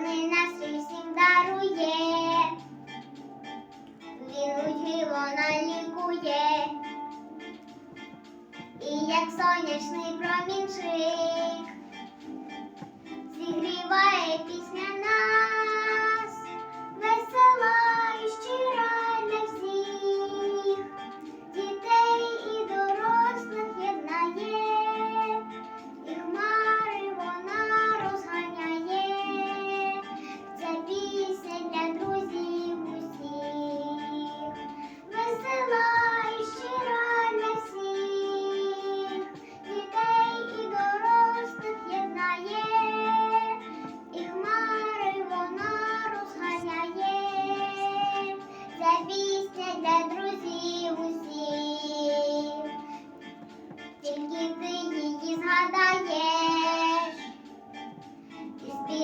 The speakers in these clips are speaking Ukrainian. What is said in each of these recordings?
гарний настрій всім дарує, він у тіло налікує, і як сонячний промінчик зігріває пісня.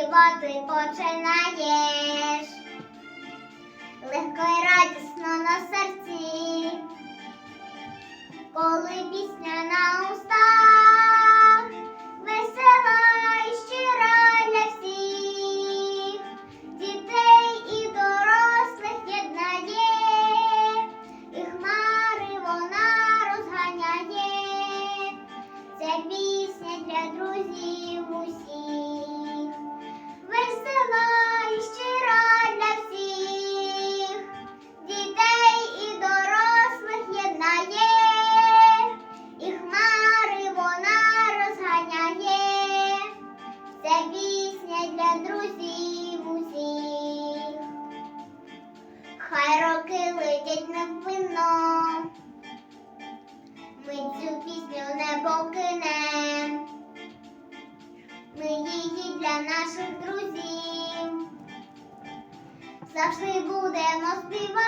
І співати починаєш. Легко й радісно на серці, коли пісня на устах, весела і щира для всіх, дітей і дорослих єднає, і хмари вона розганяє. Це роки летять вино, Ми цю пісню не покинем. Ми її для наших друзів. Завжди будемо співати.